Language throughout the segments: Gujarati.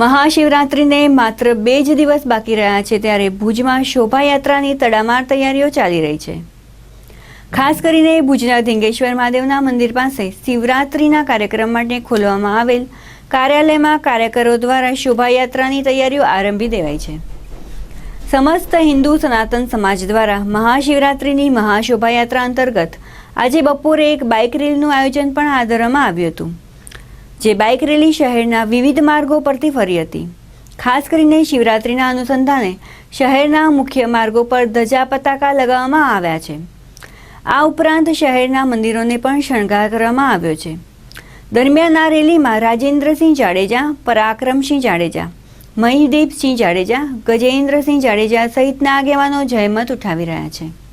મહાશિવરાત્રિને માત્ર બે જ દિવસ બાકી રહ્યા છે ત્યારે ભુજમાં શોભાયાત્રાની તડામાર તૈયારીઓ ચાલી રહી છે. ખાસ કરીને ભુજના ધીંગેશ્વર મહાદેવના મંદિર પાસે શિવરાત્રિના કાર્યક્રમ માટે ખોલવામાં આવેલ કાર્યાલયમાં કાર્યકરો દ્વારા શોભાયાત્રાની તૈયારીઓ આરંભી દેવાઈ છે. સમસ્ત હિન્દુ સનાતન સમાજ દ્વારા મહાશિવરાત્રિની મહાશોભાયાત્રા અંતર્ગત આજે બપોરે એક બાઇક રેલીનું આયોજન પણ હાથ ધરવામાં આવ્યું હતું. જે બાઇક રેલી શહેરના વિવિધ માર્ગો પરથી ફરી હતી. ખાસ કરીને શિવરાત્રિના અનુસંધાને શહેરના મુખ્ય માર્ગો પર ધજા પતાકા લગાવવામાં આવ્યા છે. આ ઉપરાંત શહેરના મંદિરોને પણ શણગાર કરવામાં આવ્યો છે. દરમિયાન આ રેલીમાં રાજેન્દ્રસિંહ જાડેજા, પરાક્રમસિંહ જાડેજા, મહીદીપસિંહ જાડેજા, ગજેન્દ્રસિંહ જાડેજા સહિતના આગેવાનો જહેમત ઉઠાવી રહ્યા છે.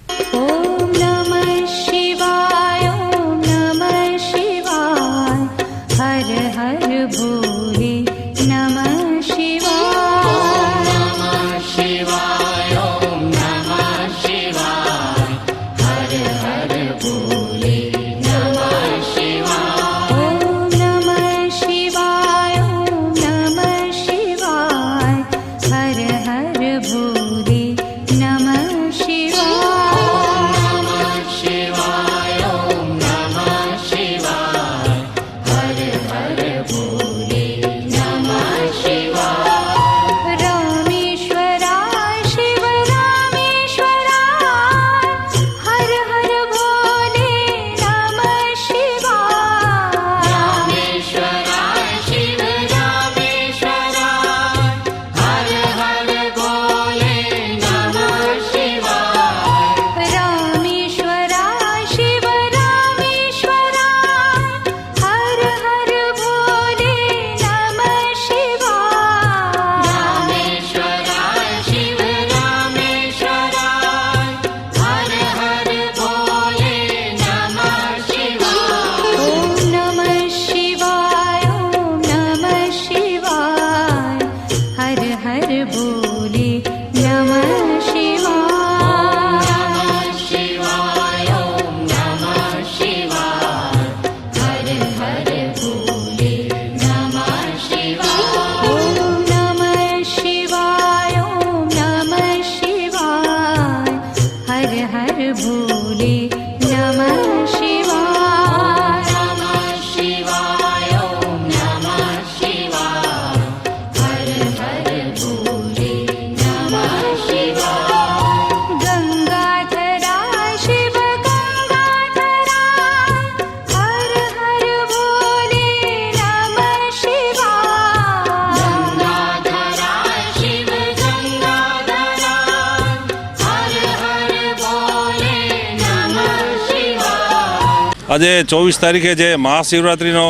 આજે ચોવીસ તારીખે જે મહાશિવરાત્રિનો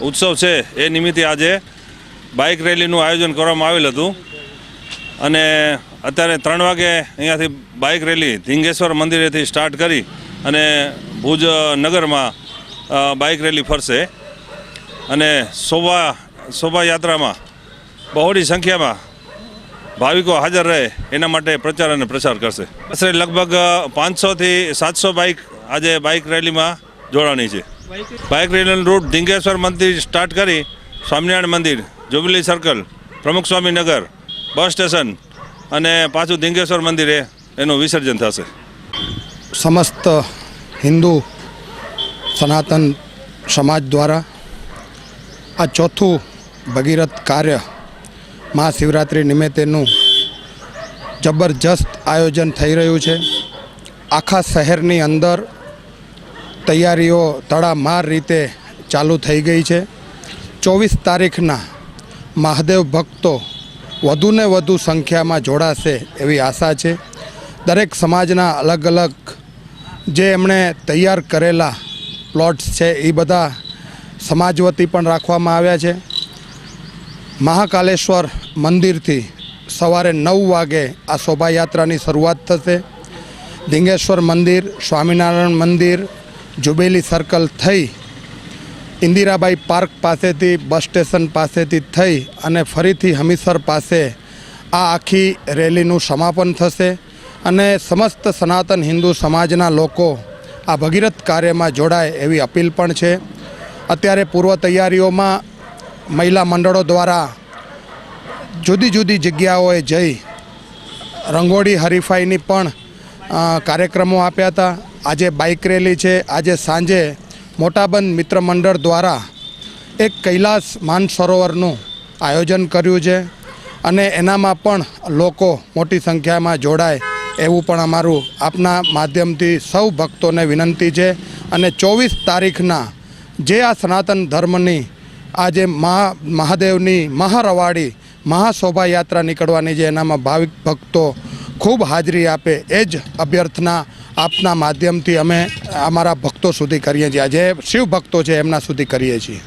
ઉત્સવ છે, એ નિમિત્તે આજે બાઇક રેલીનું આયોજન કરવામાં આવેલ હતું. અને અત્યારે ત્રણ વાગે અહીંયાથી બાઇક રેલી ધીંગેશ્વર મંદિરેથી સ્ટાર્ટ કરી અને ભુજ નગરમાં બાઇક રેલી ફરશે. અને શોભા, શોભાયાત્રામાં બહોળી સંખ્યામાં ભાવિકો હાજર રહે, એના માટે પ્રચાર અને પ્રસાર કરશે. આશરે લગભગ પાંચસોથી સાતસો બાઇક આજે બાઇક રેલીમાં જોડાણી છે. બાઇક રેલીનો રૂટ ધીંગેશ્વર મંદિર સ્ટાર્ટ કરી સ્વામિનારાયણ મંદિર જુબલી સર્કલ પ્રમુખ સ્વામી નગર બસ સ્ટેશન અને પાછું ધીંગેશ્વર મંદિરે એનું વિસર્જન થશે. સમસ્ત હિન્દુ સનાતન સમાજ દ્વારા આ ચોથું ભગીરથ કાર્ય મહાશિવરાત્રિ નિમિત્તેનું જબરજસ્ત આયોજન થઈ રહ્યું છે. આખા શહેરની અંદર તૈયારીઓ તડામાર રીતે ચાલુ થઈ ગઈ છે. ચોવીસ તારીખના મહાદેવ ભક્તો વધુને વધુ સંખ્યામાં જોડાશે એવી આશા છે. દરેક સમાજના અલગ અલગ જે એમણે તૈયાર કરેલા પ્લોટ્સ છે એ બધા સમાજ વતી પણ રાખવામાં આવ્યા છે. મહાકાલેશ્વર મંદિરથી સવારે નવ વાગે આ શોભાયાત્રાની શરૂઆત થશે. ધીંગેશ્વર મંદિર, સ્વામિનારાયણ મંદિર જુબેલી સર્કલ થઈ ઇન્દિરાબાઈ પાર્ક પાસેથી બસ સ્ટેશન પાસેથી થઈ અને ફરીથી હમીસર પાસે આ આખી રેલીનું સમાપન થશે અને સમસ્ત સનાતન હિન્દુ સમાજના લોકો આ ભગીરથ કાર્યમાં જોડાય એવી અપીલ પણ છે. અત્યારે પૂર્વ તૈયારીઓમાં મહિલા મંડળો દ્વારા જુદી જુદી જગ્યાઓએ જઈ રંગોળી હરીફાઈની પણ કાર્યક્રમો આપ્યા હતા આજે બાઇક રેલી છે. આજે સાંજે મોટાબંધ મિત્ર મંડળ દ્વારા એક કૈલાસ માનસરોવરનું આયોજન કર્યું છે અને એનામાં પણ લોકો મોટી સંખ્યામાં જોડાય એવું પણ અમારું આપના માધ્યમથી સૌ ભક્તોને વિનંતી છે અને ચોવીસ તારીખના જે આ સનાતન ધર્મની આજે મહા મહાદેવની મહારવાડી મહાશોભાયાત્રા નીકળવાની છે, એનામાં ભાવિક ભક્તો ખૂબ હાજરી આપે એ જ અભ્યર્થના આપના માધ્યમથી અમે અમારા ભક્તો સુધી કરીએ છીએ. જે શિવ ભક્તો છે એમના સુધી કરીએ છીએ.